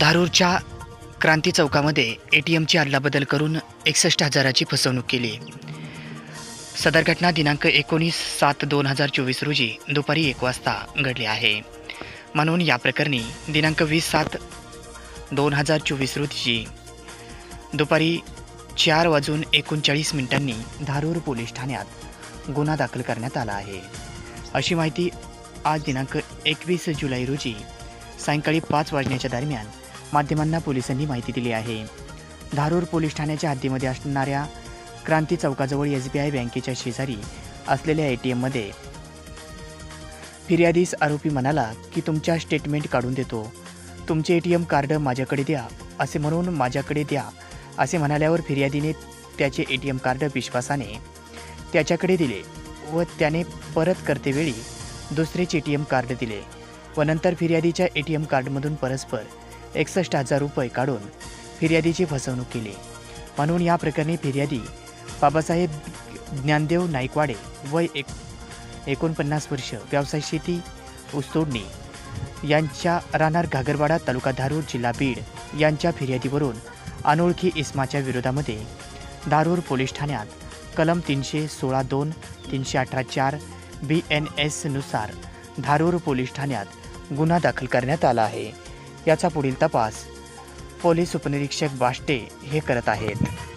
धारूरच्या क्रांती चौकामध्ये A T एमची अदलाबदल करून एकसष्ट हजाराची फसवणूक केली. सदर घटना दिनांक एकोणीस सात दोन हजार चोवीस रोजी दुपारी एक वाजता घडली आहे. म्हणून या प्रकरणी दिनांक वीस सात दोन हजार चोवीस रोजी दुपारी चार वाजून एकोणचाळीस मिनिटांनी धारूर पोलीस ठाण्यात गुन्हा दाखल करण्यात आला आहे. अशी माहिती आज दिनांक एकवीस जुलै रोजी सायंकाळी पाच वाजण्याच्या दरम्यान माध्यमांना पोलिसांनी माहिती दिली आहे. धारूर पोलीस ठाण्याच्या हद्दीमध्ये असणाऱ्या क्रांती चौकाजवळ एस बी आय बँकेच्या शेजारी असलेल्या ए टी एममध्ये फिर्यादीस आरोपी म्हणाला की तुमच्या स्टेटमेंट काढून देतो. तुमचे ए टी एम कार्ड माझ्याकडे द्या असे म्हणून माझ्याकडे द्या असे म्हणाल्यावर फिर्यादीने त्याचे ए टी एम कार्ड विश्वासाने त्याच्याकडे दिले व त्याने परत करतेवेळी दुसरेच ए टी एम कार्ड दिले. व नंतर फिर्यादीच्या ए टी एम कार्डमधून परस्पर एकसष्ट हजार रुपये काढून फिर्यादीची फसवणूक केली. म्हणून या प्रकरणी फिर्यादी बाबासाहेब ज्ञानदेव नाईकवाडे वय एक एकोणपन्नास वर्ष व्यवसाय शेती ऊसतोडणी यांच्या राहणार घागरवाडा तालुका धारूर जिल्हा बीड यांच्या फिर्यादीवरून अनोळखी इस्माच्या विरोधामध्ये धारूर पोलीस ठाण्यात कलम तीनशे सोळा दोन तीनशे अठरा चार बी एन एसनुसार धारूर पोलीस ठाण्यात गुन्हा दाखल करण्यात आला आहे. याचा पुढील तपास पोलीस उपनिरीक्षक बाष्टे हे करत आहेत.